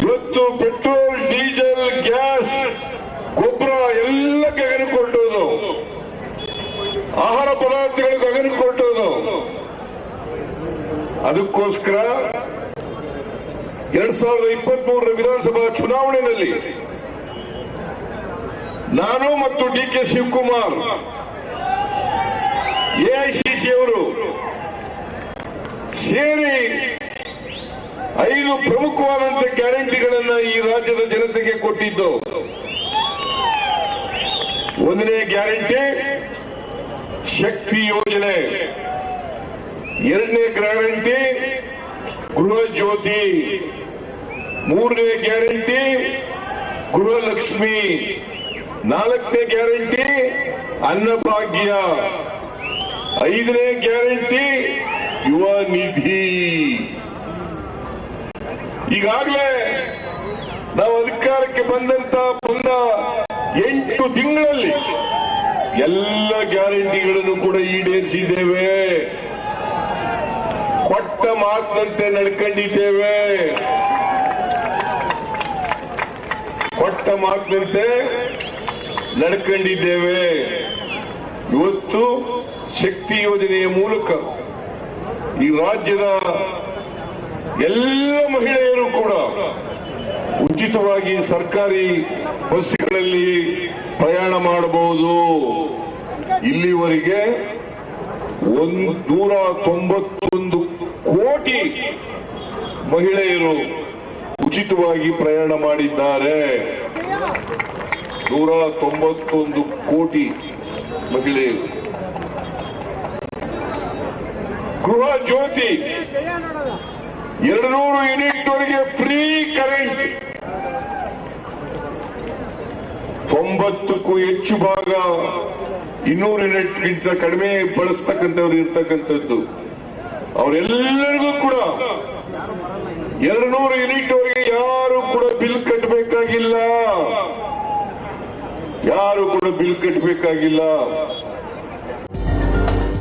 ಇವತ್ತು petrol, diesel, gas, ಗೊಬ್ಬರ ಎಲ್ಲ ಗಗನ ಕೊಟ್ಟೋದು ಆಹಾರ ಪದಾರ್ಥಗಳು ಗಗನ ಕೊಟ್ಟೋದು ಅದಕ್ಕೋಸ್ಕರ ಎರಡ್ ಸಾವಿರದ ಇಪ್ಪತ್ತ್ ಮೂರರ ವಿಧಾನಸಭಾ ಚುನಾವಣೆಯಲ್ಲಿ ನಾನು ಮತ್ತು ಡಿ ಕೆ ಶಿವಕುಮಾರ್ ಎಐಸಿಸಿ ಅವರು ಸೇರಿ ಐದು ಪ್ರಮುಖವಾದಂತ ಗ್ಯಾರಂಟಿಗಳನ್ನ ಈ ರಾಜ್ಯದ ಜನತೆಗೆ ಕೊಟ್ಟಿದ್ದು? ಒಂದನೇ ಗ್ಯಾರಂಟಿ, ಶಕ್ತಿ ಯೋಜನೆ. ಎರಡನೇ ಗ್ಯಾರಂಟಿ, ಗೃಹ ಜ್ಯೋತಿ. ಮೂರನೇ ಗ್ಯಾರಂಟಿ, ಗೃಹಲಕ್ಷ್ಮಿ. ನಾಲ್ಕನೇ ಗ್ಯಾರಂಟಿ, ಅನ್ನಭಾಗ್ಯ. ಐದನೇ ಗ್ಯಾರಂಟಿ, ಯುವ ನಿಧಿ. ಈಗಾಗಲೇ ನಾವು ಅಧಿಕಾರಕ್ಕೆ ಬಂದಂತ ಬಂದ ಎಂಟು ತಿಂಗಳಲ್ಲಿ ಎಲ್ಲ ಗ್ಯಾರಂಟಿಗಳನ್ನು ಕೂಡ ಈಡೇರಿಸಿದ್ದೇವೆ. ಕೊಟ್ಟ ಮಾತಿನಂತೆ ನಡ್ಕೊಂಡಿದ್ದೇವೆ. ಕೊಟ್ಟ ಮಾತಿನಂತೆ ನಡ್ಕೊಂಡಿದ್ದೇವೆ. ಇವತ್ತು ಶಕ್ತಿ ಯೋಜನೆಯ ಮೂಲಕ ಈ ರಾಜ್ಯದ ಎಲ್ಲ ಮಹಿಳೆಯರು ಕೂಡ ಉಚಿತವಾಗಿ ಸರ್ಕಾರಿ ಬಸ್ಗಳಲ್ಲಿ ಪ್ರಯಾಣ ಮಾಡಬಹುದು. ಇಲ್ಲಿವರೆಗೆ ಒಂದು ನೂರ ತೊಂಬತ್ತೊಂದು ಕೋಟಿ ಮಹಿಳೆಯರು ಉಚಿತವಾಗಿ ಪ್ರಯಾಣ ಮಾಡಿದ್ದಾರೆ. ನೂರ ತೊಂಬತ್ತೊಂದು ಕೋಟಿ ಮಹಿಳೆಯರು. ಗೃಹ ಜ್ಯೋತಿ ಎರಡು ನೂರು ಯೂನಿಟ್ ವರೆಗೆ ಫ್ರೀ ಕರೆಂಟ್. ತೊಂಬತ್ತಕ್ಕೂ ಹೆಚ್ಚು ಭಾಗ ಇನ್ನೂರು ಯೂನಿಟ್ಗಿಂತ ಕಡಿಮೆ ಬಳಸ್ತಕ್ಕಂಥವ್ರು ಇರ್ತಕ್ಕಂಥದ್ದು. ಅವರೆಲ್ಲರಿಗೂ ಕೂಡ ಎರಡು ನೂರು ಯೂನಿಟ್ ಯಾರು ಕೂಡ ಬಿಲ್ ಕಟ್ಟಬೇಕಾಗಿಲ್ಲ. ಯಾರು ಕೂಡ ಬಿಲ್ ಕಟ್ಟಬೇಕಾಗಿಲ್ಲ.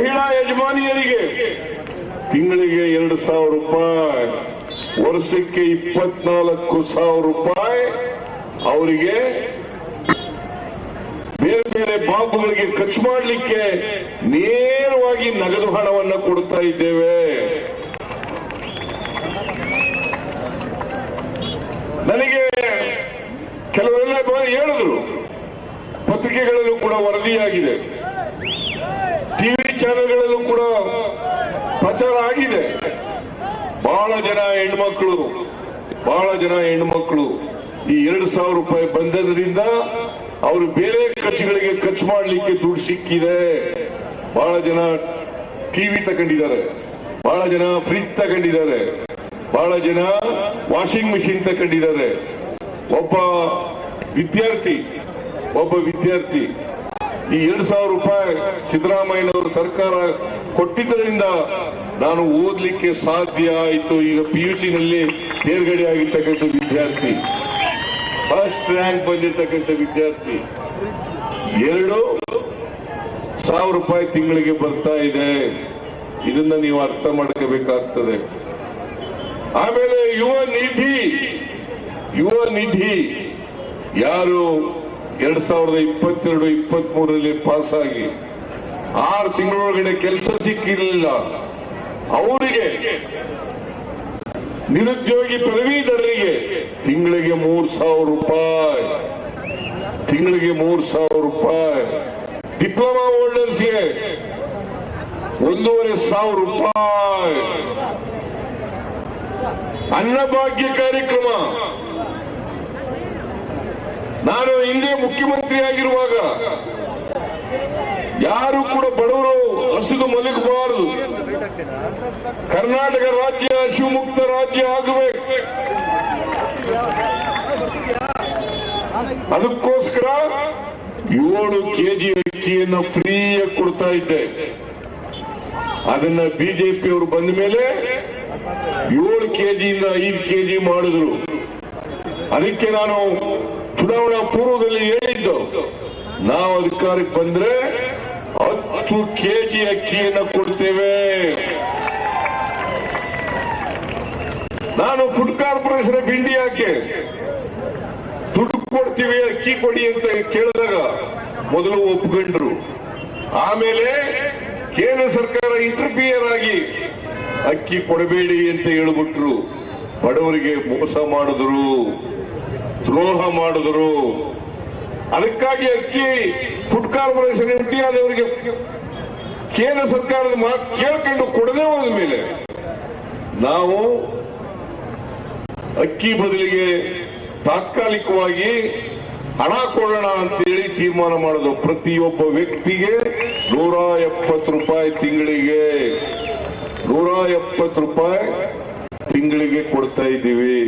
ಮಹಿಳಾ ಯಜಮಾನಿಯರಿಗೆ ತಿಂಗಳಿಗೆ ಎರಡು ಸಾವಿರ ರೂಪಾಯಿ, ವರ್ಷಕ್ಕೆ ಇಪ್ಪತ್ನಾಲ್ಕು ಸಾವಿರ ರೂಪಾಯಿ. ಅವರಿಗೆ ಬೇರೆ ಬೇರೆ ಬಾಂಬುಗಳಿಗೆ ಖರ್ಚು ಮಾಡಲಿಕ್ಕೆ ನೇರವಾಗಿ ನಗದು ಹಣವನ್ನು ಕೊಡ್ತಾ ಇದ್ದೇವೆ. ನನಗೆ ಕೆಲವೆಲ್ಲ ಬ- ಹೇಳಿದ್ರು, ಪತ್ರಿಕೆಗಳಲ್ಲೂ ಕೂಡ ವರದಿಯಾಗಿದೆ. ಚಾನೆಲ್ಗಳಲ್ಲೂ ಕೂಡ ಪ್ರಚಾರ ಆಗಿದೆ. ಬಹಳ ಜನ ಹೆಣ್ಮಕ್ಳು, ಬಹಳ ಜನ ಹೆಣ್ಮಕ್ಳು ಈ ಎರಡು ಸಾವಿರ ರೂಪಾಯಿ ಬಂದದ್ರಿಂದ ಅವರು ಬೇರೆ ಖರ್ಚುಗಳಿಗೆ ಖರ್ಚು ಮಾಡಲಿಕ್ಕೆ ದುಡ್ಡು ಸಿಕ್ಕಿದೆ. ಬಹಳ ಜನ ಟಿವಿ ತಗೊಂಡಿದ್ದಾರೆ. ಬಹಳ ಜನ ಫ್ರಿಜ್ ತಗೊಂಡಿದ್ದಾರೆ. ಬಹಳ ಜನ ವಾಷಿಂಗ್ ಮಿಷಿನ್ ತಗೊಂಡಿದ್ದಾರೆ. ಒಬ್ಬ ವಿದ್ಯಾರ್ಥಿ ಒಬ್ಬ ವಿದ್ಯಾರ್ಥಿ ಈ ಎರಡು ಸಾವಿರ ರೂಪಾಯಿ ಸಿದ್ದರಾಮಯ್ಯನವರು ಸರ್ಕಾರ ಕೊಟ್ಟಿದ್ದರಿಂದ ನಾನು ಓದ್ಲಿಕ್ಕೆ ಸಾಧ್ಯ ಆಯಿತು. ಈಗ ಪಿ ಯು ನಲ್ಲಿ ತೇರ್ಗಡೆ ಆಗಿರ್ತಕ್ಕಂಥ ವಿದ್ಯಾರ್ಥಿ ಫಸ್ಟ್ ರ್ಯಾಂಕ್ ಬಂದಿರತಕ್ಕಂಥ ವಿದ್ಯಾರ್ಥಿ. ಎರಡು ಸಾವಿರ ರೂಪಾಯಿ ತಿಂಗಳಿಗೆ ಬರ್ತಾ ಇದೆ. ಇದನ್ನ ನೀವು ಅರ್ಥ ಮಾಡ್ಕೋಬೇಕಾಗ್ತದೆ. ಆಮೇಲೆ ಯುವ ನಿಧಿ ಯುವ ನಿಧಿ ಯಾರು ಎರಡ್ ಸಾವಿರದ ಇಪ್ಪತ್ತೆರಡು ಇಪ್ಪತ್ತ್ ಮೂರರಲ್ಲಿ ಪಾಸ್ ಆಗಿ ಆರು ತಿಂಗಳೊಳಗಡೆ ಕೆಲಸ ಸಿಕ್ಕಿರಲಿಲ್ಲ. ಅವರಿಗೆ, ನಿರುದ್ಯೋಗಿ ಪದವೀಧರರಿಗೆ ತಿಂಗಳಿಗೆ ಮೂರ್ ಸಾವಿರ ರೂಪಾಯಿ. ತಿಂಗಳಿಗೆ ಮೂರ್ ಸಾವಿರ ರೂಪಾಯಿ. ಡಿಪ್ಲೊಮಾ ಹೋಲ್ಡರ್ಸ್ಗೆ ಒಂದೂವರೆ ಸಾವಿರ ರೂಪಾಯಿ. ಅನ್ನಭಾಗ್ಯ ಕಾರ್ಯಕ್ರಮ. ನಾನು ಹಿಂದೆ ಮುಖ್ಯಮಂತ್ರಿ ಆಗಿರುವಾಗ ಯಾರು ಕೂಡ ಬಡವರು ಹಸಿದು ಮಲಗಬಾರದು. ಕರ್ನಾಟಕ ರಾಜ್ಯ ಶಿವಮುಕ್ತ ರಾಜ್ಯ ಆಗಬೇಕು. ಅದಕ್ಕೋಸ್ಕರ ಏಳು ಕೆಜಿ ಅಕ್ಕಿಯನ್ನು ಫ್ರೀಯಾಗಿ ಕೊಡ್ತಾ ಇದ್ದೆ. ಅದನ್ನ ಬಿಜೆಪಿ ಅವರು ಬಂದ ಮೇಲೆ ಏಳು ಕೆಜಿಯಿಂದ ಐದು ಕೆಜಿ ಮಾಡಿದ್ರು. ಅದಕ್ಕೆ ನಾನು ಚುನಾವಣಾ ಪೂರ್ವದಲ್ಲಿ ಹೇಳಿದ್ದು, ನಾವು ಅಧಿಕಾರಕ್ಕೆ ಬಂದ್ರೆ ಹತ್ತು ಕೆಜಿ ಅಕ್ಕಿಯನ್ನು ಕೊಡ್ತೇವೆ. ನಾನು ಫುಡ್ ಕಾರ್ಪೊರೇಷನ್ ಆಫ್ ಇಂಡಿಯಾಕ್ಕೆ ದುಡ್ಡು ಕೊಡ್ತೀವಿ, ಅಕ್ಕಿ ಕೊಡಿ ಅಂತ ಕೇಳಿದಾಗ ಮೊದಲು ಒಪ್ಕೊಂಡ್ರು. ಆಮೇಲೆ ಕೇಂದ್ರ ಸರ್ಕಾರ ಇಂಟರ್ಫಿಯರ್ ಆಗಿ ಅಕ್ಕಿ ಕೊಡಬೇಡಿ ಅಂತ ಹೇಳ್ಬಿಟ್ರು. ಬಡವರಿಗೆ ಮೋಸ ಮಾಡಿದ್ರು. ದ್ರೋಹ ಮಾಡಿದ್ರು. ಅದಕ್ಕಾಗಿ ಅಕ್ಕಿ ಫುಡ್ ಕಾರ್ಪೊರೇಷನ್ ಅವರಿಗೆ ಕೇಂದ್ರ ಸರ್ಕಾರದ ಮಾತು ಕೇಳ್ಕೊಂಡು ಕೊಡದೆ ಹೋದ ಮೇಲೆ ನಾವು ಅಕ್ಕಿ ಬದಲಿಗೆ ತಾತ್ಕಾಲಿಕವಾಗಿ ಹಣ ಕೊಡೋಣ ಅಂತೇಳಿ ತೀರ್ಮಾನ ಮಾಡೋದು ಪ್ರತಿಯೊಬ್ಬ ವ್ಯಕ್ತಿಗೆ ನೂರ ಎಪ್ಪತ್ತು ರೂಪಾಯಿ ತಿಂಗಳಿಗೆ ನೂರ ಎಪ್ಪತ್ತು ರೂಪಾಯಿ ತಿಂಗಳಿಗೆ ಕೊಡ್ತಾ ಇದ್ದೀವಿ.